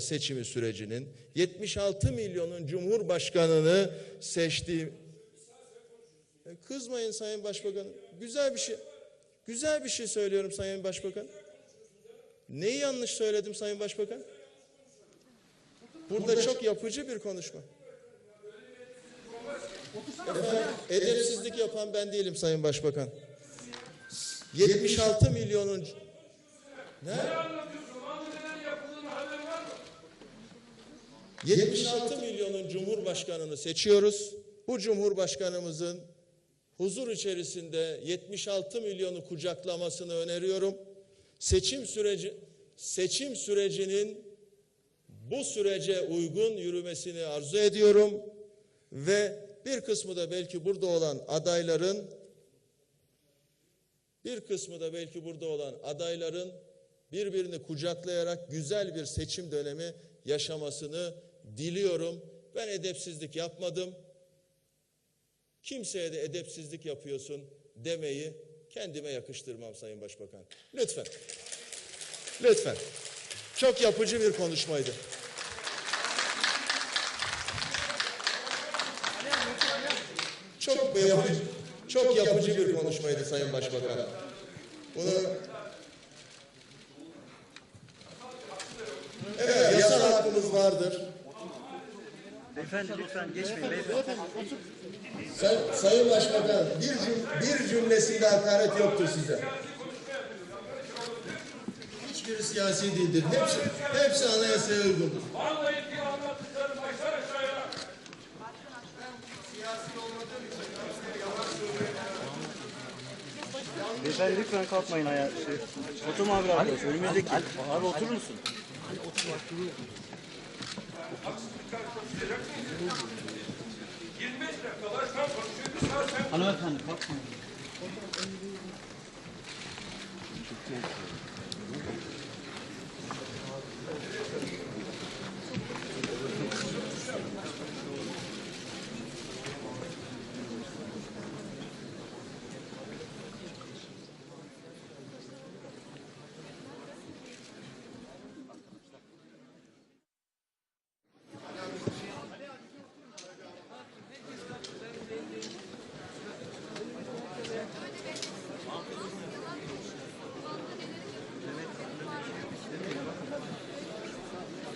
seçimi sürecinin 76 milyonun Cumhurbaşkanını seçtiği E, kızmayın Sayın Başbakan. Güzel bir şey. Güzel bir şey söylüyorum Sayın Başbakan. Neyi yanlış söyledim Sayın Başbakan? Burada çok yapıcı bir konuşma. Edepsizlik yapan ben değilim Sayın Başbakan. 76 milyonun ne? 76 milyonun cumhurbaşkanını seçiyoruz. Bu cumhurbaşkanımızın huzur içerisinde 76 milyonu kucaklamasını öneriyorum. Seçim süreci seçim sürecinin bu sürece uygun yürümesini arzu ediyorum ve bir kısmı da belki burada olan adayların bir kısmı da belki burada olan adayların birbirini kucaklayarak güzel bir seçim dönemi yaşamasını diliyorum. Ben edepsizlik yapmadım. Kimseye de edepsizlik yapıyorsun demeyi kendime yakıştırmam Sayın Başbakan. Lütfen. Lütfen. Çok yapıcı bir konuşmaydı. Çok yapıcı, çok yapıcı bir konuşmaydı Sayın Başbakan. Bunu Evet, yasal hakkımız vardır. Beyefendi lütfen geçmeyin beyefendi. Say- Sayın Başbakan, bir, cüm bir cümlesinde hakaret yoktur size. Hiçbiri siyasi değildir. Hepsi, hepsi anayasaya uygundur. Vallahi bir anlattıklarım başlar aşağıya. Beyefendi lütfen kalkmayın ayağa. Şey, otur muhabir arkadaş önümüzdeki. Abi oturur musun? Hanımefendi kalkmayın.